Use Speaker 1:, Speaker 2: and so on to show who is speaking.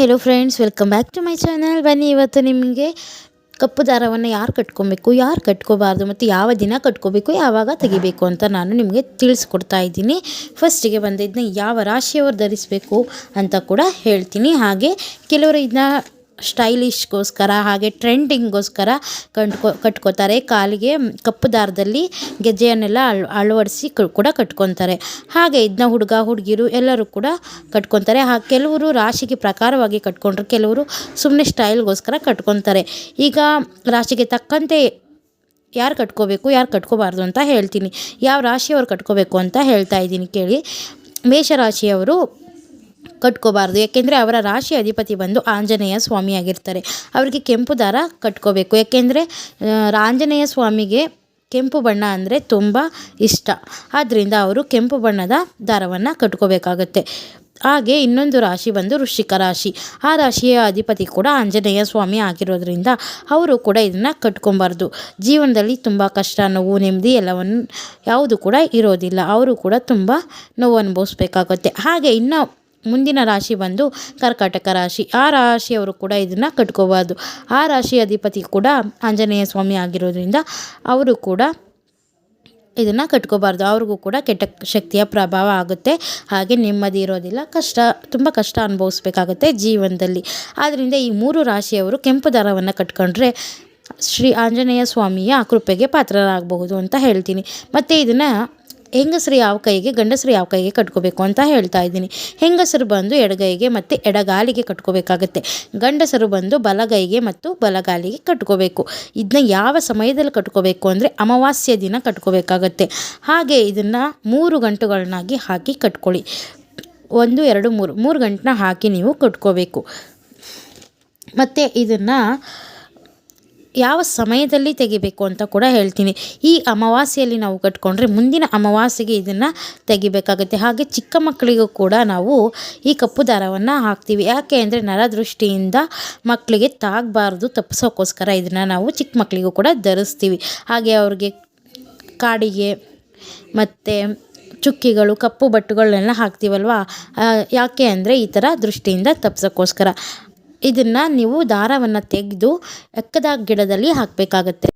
Speaker 1: Hello friends welcome back to my channel ಬನ್ನಿ, ಇವತ್ತು ನಿಮಗೆ ಕಪ್ಪು ದಾರವನ್ನು ಯಾರು ಕಟ್ಕೊಬೇಕು, ಯಾರು ಕಟ್ಕೋಬಾರ್ದು ಮತ್ತು ಯಾವ ದಿನ ಕಟ್ಕೋಬೇಕು, ಯಾವಾಗ ತೆಗಿಬೇಕು ಅಂತ ನಾನು ನಿಮಗೆ ತಿಳಿಸ್ಕೊಡ್ತಾ ಇದ್ದೀನಿ. ಫಸ್ಟಿಗೆ ಬಂದು ಇದನ್ನ ಯಾವ ರಾಶಿಯವರು ಧರಿಸಬೇಕು ಅಂತ ಕೂಡ ಹೇಳ್ತೀನಿ. ಹಾಗೆ ಕೆಲವರು ಇದನ್ನ ಸ್ಟೈಲಿಶ್ಗೋಸ್ಕರ ಹಾಗೆ ಟ್ರೆಂಡಿಂಗ್ಗೋಸ್ಕರ ಕಂಡ್ಕೊ, ಕಟ್ಕೋತಾರೆ. ಕಾಲಿಗೆ ಕಪ್ಪು ದಾರದಲ್ಲಿ ಗೆಜ್ಜೆಯನ್ನೆಲ್ಲ ಅಳ್, ಅಳವಡಿಸಿ ಕೂಡ ಕಟ್ಕೊತಾರೆ. ಹಾಗೆ ಇದನ್ನ ಹುಡುಗ, ಹುಡುಗಿರು ಎಲ್ಲರೂ ಕೂಡ ಕಟ್ಕೊತಾರೆ. ಹಾಗೆ ಕೆಲವರು ರಾಶಿಗೆ ಪ್ರಕಾರವಾಗಿ ಕಟ್ಕೊಂಡ್ರೆ, ಕೆಲವರು ಸುಮ್ಮನೆ ಸ್ಟೈಲ್ಗೋಸ್ಕರ ಕಟ್ಕೊತಾರೆ. ಈಗ ರಾಶಿಗೆ ತಕ್ಕಂತೆ ಯಾರು ಕಟ್ಕೋಬೇಕು, ಯಾರು ಕಟ್ಕೋಬಾರ್ದು ಅಂತ ಹೇಳ್ತೀನಿ. ಯಾವ ರಾಶಿಯವರು ಕಟ್ಕೋಬೇಕು ಅಂತ ಹೇಳ್ತಾ ಇದ್ದೀನಿ ಕೇಳಿ. ಮೇಷರಾಶಿಯವರು ಕಟ್ಕೋಬಾರ್ದು. ಯಾಕೆಂದರೆ ಅವರ ರಾಶಿ ಅಧಿಪತಿ ಬಂದು ಆಂಜನೇಯ ಸ್ವಾಮಿಯಾಗಿರ್ತಾರೆ. ಅವರಿಗೆ ಕೆಂಪು ದಾರ ಕಟ್ಕೋಬೇಕು. ಯಾಕೆಂದರೆ ಆಂಜನೇಯ ಸ್ವಾಮಿಗೆ ಕೆಂಪು ಬಣ್ಣ ಅಂದರೆ ತುಂಬ ಇಷ್ಟ. ಆದ್ದರಿಂದ ಅವರು ಕೆಂಪು ಬಣ್ಣದ ದಾರವನ್ನು ಕಟ್ಕೋಬೇಕಾಗತ್ತೆ. ಹಾಗೆ ಇನ್ನೊಂದು ರಾಶಿ ಬಂದು ವೃಶ್ಚಿಕ ರಾಶಿ. ಆ ರಾಶಿಯ ಅಧಿಪತಿ ಕೂಡ ಆಂಜನೇಯ ಸ್ವಾಮಿ ಆಗಿರೋದ್ರಿಂದ ಅವರು ಕೂಡ ಇದನ್ನು ಕಟ್ಕೊಬಾರ್ದು. ಜೀವನದಲ್ಲಿ ತುಂಬ ಕಷ್ಟ, ನೋವು, ನೆಮ್ಮದಿ ಎಲ್ಲವನ್ನು ಯಾವುದು ಕೂಡ ಇರೋದಿಲ್ಲ. ಅವರು ಕೂಡ ತುಂಬ ನೋವು ಅನುಭವಿಸ್ಬೇಕಾಗುತ್ತೆ. ಹಾಗೆ ಇನ್ನು ಮುಂದಿನ ರಾಶಿ ಬಂದು ಕರ್ಕಾಟಕ ರಾಶಿ. ಆ ರಾಶಿಯವರು ಕೂಡ ಇದನ್ನು ಕಟ್ಕೋಬಾರ್ದು. ಆ ರಾಶಿ ಅಧಿಪತಿ ಕೂಡ ಆಂಜನೇಯ ಸ್ವಾಮಿ ಆಗಿರೋದ್ರಿಂದ ಅವರು ಕೂಡ ಇದನ್ನು ಕಟ್ಕೋಬಾರ್ದು. ಅವ್ರಿಗೂ ಕೂಡ ಕೆಟ್ಟ ಶಕ್ತಿಯ ಪ್ರಭಾವ ಆಗುತ್ತೆ. ಹಾಗೆ ನೆಮ್ಮದಿ ಇರೋದಿಲ್ಲ. ಕಷ್ಟ, ತುಂಬ ಕಷ್ಟ ಅನುಭವಿಸ್ಬೇಕಾಗುತ್ತೆ ಜೀವನದಲ್ಲಿ. ಆದ್ದರಿಂದ ಈ ಮೂರು ರಾಶಿಯವರು ಕೆಂಪು ದರವನ್ನು ಕಟ್ಕೊಂಡ್ರೆ ಶ್ರೀ ಆಂಜನೇಯ ಸ್ವಾಮಿಯ ಕೃಪೆಗೆ ಪಾತ್ರರಾಗಬಹುದು ಅಂತ ಹೇಳ್ತೀನಿ. ಮತ್ತು ಇದನ್ನು ಹೆಂಗಸರು ಯಾವ ಕೈಗೆ, ಗಂಡಸರು ಯಾವ ಕೈಗೆ ಕಟ್ಕೋಬೇಕು ಅಂತ ಹೇಳ್ತಾ ಇದ್ದೀನಿ. ಹೆಂಗಸರು ಬಂದು ಎಡಗೈಗೆ ಮತ್ತು ಎಡಗಾಲಿಗೆ ಕಟ್ಕೋಬೇಕಾಗತ್ತೆ. ಗಂಡಸರು ಬಂದು ಬಲಗೈಗೆ ಮತ್ತು ಬಲಗಾಲಿಗೆ ಕಟ್ಕೋಬೇಕು. ಇದನ್ನ ಯಾವ ಸಮಯದಲ್ಲಿ ಕಟ್ಕೋಬೇಕು ಅಂದರೆ ಅಮಾವಾಸ್ಯ ದಿನ ಕಟ್ಕೋಬೇಕಾಗತ್ತೆ. ಹಾಗೆ ಇದನ್ನು ಮೂರು ಗಂಟುಗಳನ್ನಾಗಿ ಹಾಕಿ ಕಟ್ಕೊಳ್ಳಿ. ಒಂದು, ಎರಡು, ಮೂರು ಮೂರು ಗಂಟನ್ನ ಹಾಕಿ ನೀವು ಕಟ್ಕೋಬೇಕು. ಮತ್ತು ಇದನ್ನು ಯಾವ ಸಮಯದಲ್ಲಿ ತೆಗಿಬೇಕು ಅಂತ ಕೂಡ ಹೇಳ್ತೀನಿ. ಈ ಅಮಾವಾಸ್ಯೆಯಲ್ಲಿ ನಾವು ಕಟ್ಕೊಂಡ್ರೆ ಮುಂದಿನ ಅಮಾವಾಸ್ಯೆಗೆ ಇದನ್ನು ತೆಗಿಬೇಕಾಗುತ್ತೆ. ಹಾಗೆ ಚಿಕ್ಕ ಮಕ್ಕಳಿಗೂ ಕೂಡ ನಾವು ಈ ಕಪ್ಪು ದಾರವನ್ನು ಹಾಕ್ತೀವಿ. ಯಾಕೆ ಅಂದರೆ ನರದೃಷ್ಟಿಯಿಂದ ಮಕ್ಕಳಿಗೆ ತಾಗಬಾರ್ದು. ತಪ್ಪಿಸೋಕ್ಕೋಸ್ಕರ ಇದನ್ನು ನಾವು ಚಿಕ್ಕ ಮಕ್ಕಳಿಗೂ ಕೂಡ ಧರಿಸ್ತೀವಿ. ಹಾಗೆ ಅವ್ರಿಗೆ ಕಾಡಿಗೆ ಮತ್ತು ಚುಕ್ಕಿಗಳು, ಕಪ್ಪು ಬಟ್ಟುಗಳನ್ನೆಲ್ಲ ಹಾಕ್ತೀವಲ್ವಾ? ಯಾಕೆ ಅಂದರೆ ಈ ಥರ ದೃಷ್ಟಿಯಿಂದ ತಪ್ಸೋಕ್ಕೋಸ್ಕರ ಇದನ್ನು ನೀವು ದಾರವನ್ನು ತೆಗೆದು ಎಕ್ಕದ ಗಿಡದಲ್ಲಿ ಹಾಕಬೇಕಾಗತ್ತೆ.